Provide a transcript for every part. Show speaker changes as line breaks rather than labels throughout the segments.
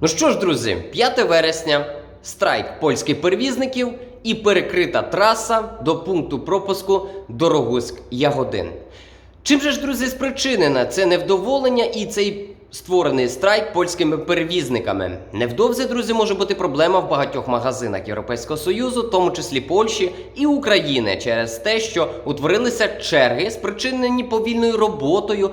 Ну що ж, друзі, 5 вересня, страйк польських перевізників і перекрита траса до пункту пропуску Дорогуськ-Ягодин. Чим же ж, друзі, спричинене це невдоволення і цей створений страйк польськими перевізниками? Невдовзі, друзі, може бути проблема в багатьох магазинах Європейського Союзу, в тому числі Польщі і України, через те, що утворилися черги, спричинені повільною роботою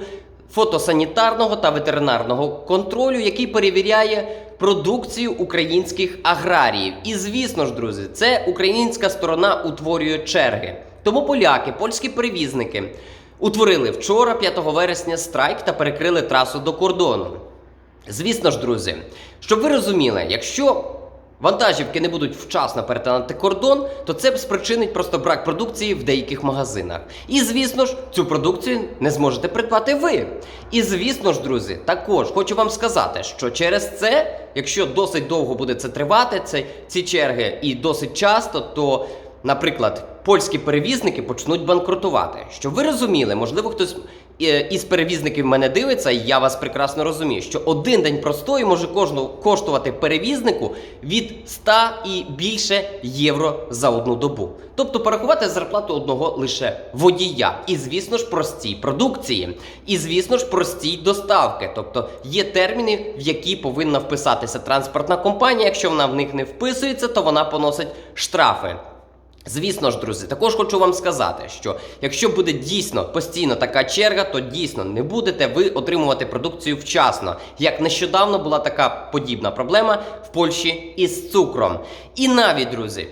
фотосанітарного та ветеринарного контролю, який перевіряє продукцію українських аграріїв. І звісно ж, друзі, це українська сторона утворює черги. Тому поляки, польські перевізники утворили вчора, 5 вересня, страйк та перекрили трасу до кордону. Звісно ж, друзі, щоб ви розуміли, якщо вантажівки не будуть вчасно перетинати кордон, то це спричинить просто брак продукції в деяких магазинах. І звісно ж, цю продукцію не зможете придбати ви. І звісно ж, друзі, також хочу вам сказати, що через це, якщо досить довго буде це тривати, це, ці черги і досить часто, то, наприклад, польські перевізники почнуть банкрутувати. Щоб ви розуміли, можливо, хтось із перевізників мене дивиться, і я вас прекрасно розумію, що один день простої може кожну коштувати перевізнику від 100 і більше євро за одну добу. Тобто порахувати зарплату одного лише водія. І, звісно ж, простій продукції. І, звісно ж, простій доставки. Тобто є терміни, в які повинна вписатися транспортна компанія. Якщо вона в них не вписується, то вона поносить штрафи. Звісно ж, друзі, також хочу вам сказати, що якщо буде дійсно постійно така черга, то дійсно не будете ви отримувати продукцію вчасно. Як нещодавно була така подібна проблема в Польщі із цукром. І навіть, друзі,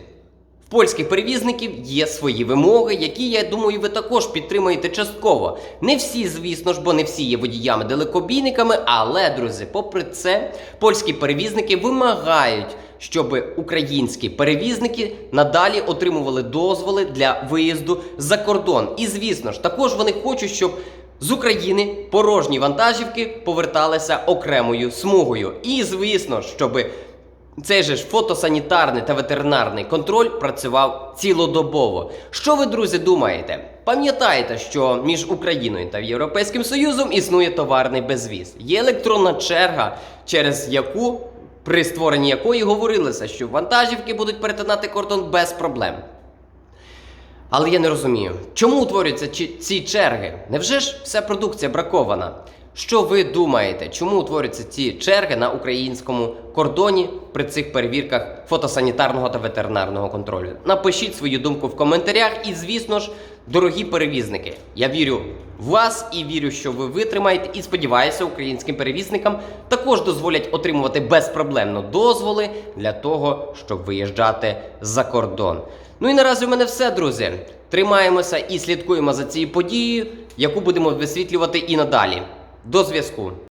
в польських перевізників є свої вимоги, які, я думаю, ви також підтримуєте частково. Не всі, звісно ж, бо не всі є водіями-далекобійниками, але, друзі, попри це, польські перевізники вимагають, щоб українські перевізники надалі отримували дозволи для виїзду за кордон. І, звісно ж, також вони хочуть, щоб. З України порожні вантажівки поверталися окремою смугою. І, звісно, щоб цей же ж фотосанітарний та ветеринарний контроль працював цілодобово. Що ви, друзі, думаєте? Пам'ятаєте, що між Україною та Європейським Союзом існує товарний безвіз. Є електронна черга, через яку при створенні якої говорилося, що вантажівки будуть перетинати кордон без проблем. Але я не розумію, чому утворюються ці, черги? Невже ж вся продукція бракована? Що ви думаєте, чому утворюються ці черги на українському кордоні при цих перевірках фотосанітарного та ветеринарного контролю? Напишіть свою думку в коментарях, і, звісно ж, дорогі перевізники, я вірю в вас і вірю, що ви витримаєте. І сподіваюся, українським перевізникам також дозволять отримувати безпроблемно дозволи для того, щоб виїжджати за кордон. Ну і наразі у мене все, друзі. Тримаємося і слідкуємо за цією подією, яку будемо висвітлювати і надалі. До зв'язку.